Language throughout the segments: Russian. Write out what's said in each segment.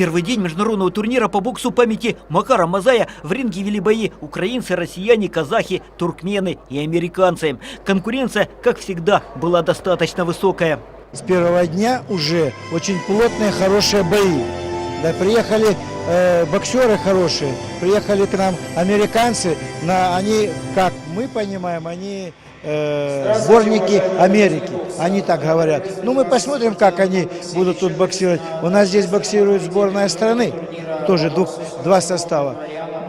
первый день международного турнира по боксу памяти Макара Мазая в ринге вели бои украинцы, россияне, казахи, туркмены и американцы. Конкуренция, как всегда, была достаточно высокая. С первого дня уже очень плотные, хорошие бои. Да, приехали э, боксеры хорошие, приехали к нам американцы, на, они, как мы понимаем, они э, сборники Америки, они так говорят. Ну, мы посмотрим, как они будут тут боксировать. У нас здесь боксирует сборная страны, тоже двух, два состава.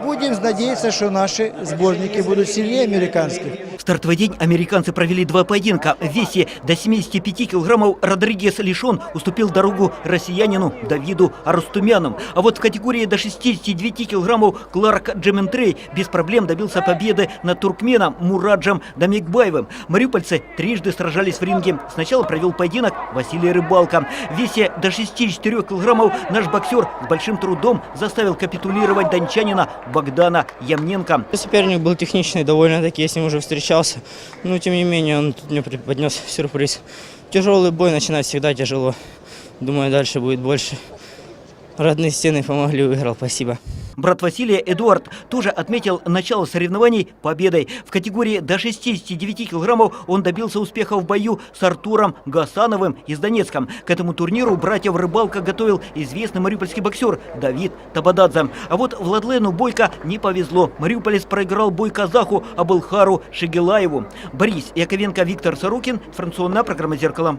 Будем надеяться, что наши сборники будут сильнее американских. Стартовый день американцы провели два поединка. В весе до 75 килограммов Родригес Лишон уступил дорогу россиянину Давиду Арустумяну. А вот в категории до 69 килограммов Кларк Джементрей без проблем добился победы над туркменом Мураджем Дамикбаевым. Мариупольцы трижды сражались в ринге. Сначала провел поединок Василий Рыбалка. В весе до 64 килограммов наш боксер с большим трудом заставил капитулировать дончанина Богдана Ямненко. Соперник был техничный, довольно-таки, я с ним уже встречался. Но, тем не менее, он тут мне преподнес сюрприз. Тяжелый бой начинать всегда тяжело. Думаю, дальше будет больше. Родные стены помогли, выиграл, спасибо. Брат Василия Эдуард тоже отметил начало соревнований победой. В категории до 69 килограммов он добился успеха в бою с Артуром Гасановым из Донецка. К этому турниру братьев Рыбалка готовил известный мариупольский боксер Давид Табададзе. А вот Владлену Бойко не повезло. Мариуполец проиграл бой казаху Абылхару Шегелаеву. Борис Яковенко, Виктор Сорокин. Информационная программа «Зеркало».